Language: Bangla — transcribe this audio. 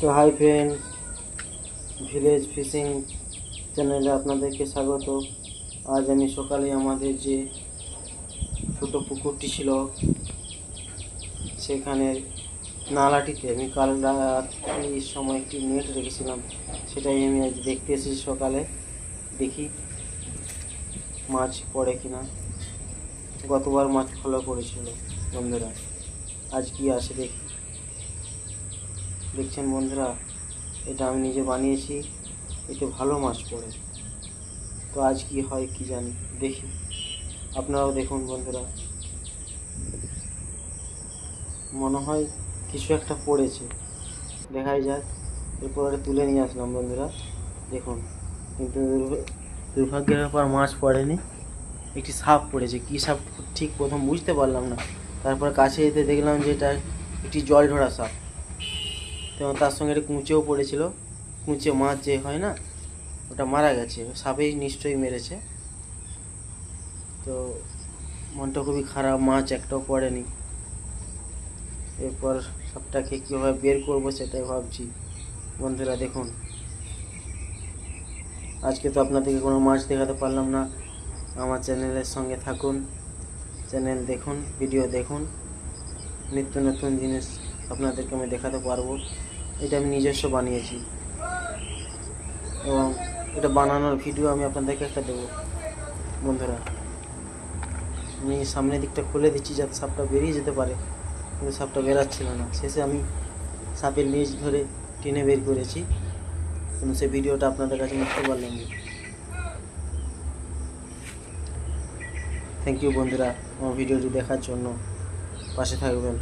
তো হাই ফ্রেন্ড, ভিলেজ ফিশিং চ্যানেলে আপনাদেরকে স্বাগত। আজ আমি সকালে আমাদের যে ছোট পুকুরটি ছিল সেখানে নালাটিতে আমি কাল রাত এই সময় একটি নেট রেখেছিলাম। সেটাই আমি আজ দেখতে এসেছি সকালে। দেখি মাছ পড়ে কিনা। গতবার মাছ ভালো পড়েছিল বন্ধুরা। আজ কি আসে দেখি। দেখছেন বন্ধুরা, এটা আমি নিজে বানিয়েছি, এতে ভালো মাছ পড়ে। তো আজ কি হয় কি জানি, দেখি। আপনারাও দেখুন বন্ধুরা। মনে হয় কিছু একটা পড়েছে। দেখাই যাক, এরপর ওটা তুলে নিয়ে আসলাম বন্ধুরা। দেখুন, কিন্তু দুর্ভ- দুর্ভাগ্যের ব্যাপার, মাছ পড়েনি। একটি সাপ পড়েছে। কী সাপ? ঠিক প্রথম বুঝতে পারলাম না। তারপর কাছে যেতে দেখলাম যে এটা একটি জল ঢোড়া সাপ। এবং তার সঙ্গে একটা কুঁচেও পড়েছিল। কুঁচে মাছ যে হয় না, ওটা মারা গেছে। সাপেই নিশ্চয়ই মেরেছে। তো মনটা খুবই খারাপ, মাছ একটাও পড়েনি। এরপর সাপটাকে কীভাবে বের করব সেটাই ভাবছি। বন্ধুরা, দেখুন। আজকে তো আপনাদেরকে কোনো মাছ দেখাতে পারলাম না। আমার চ্যানেলের সঙ্গে থাকুন। চ্যানেল দেখুন, ভিডিও দেখুন। নিত্য নতুন জিনিস আপনাদেরকে আমি দেখাতে পারব। এটা আমি নিজস্ব বানিয়েছি। এবং এটা বানানোর ভিডিও আমি আপনাদেরকে একটা দেবো। বন্ধুরা, আমি সামনের দিকটা খুলে দিচ্ছি যাতে সাপটা বেরিয়ে যেতে পারে। কিন্তু সাপটা বেরাচ্ছিল না। শেষে আমি সাপের নিচ ধরে টেনে বের করেছি। কিন্তু সেই ভিডিওটা আপনাদের কাছে নিতে পারলাম থ্যাংক ইউ বন্ধুরা। আমার ভিডিওটি দেখার জন্য পাশে থাকবেন।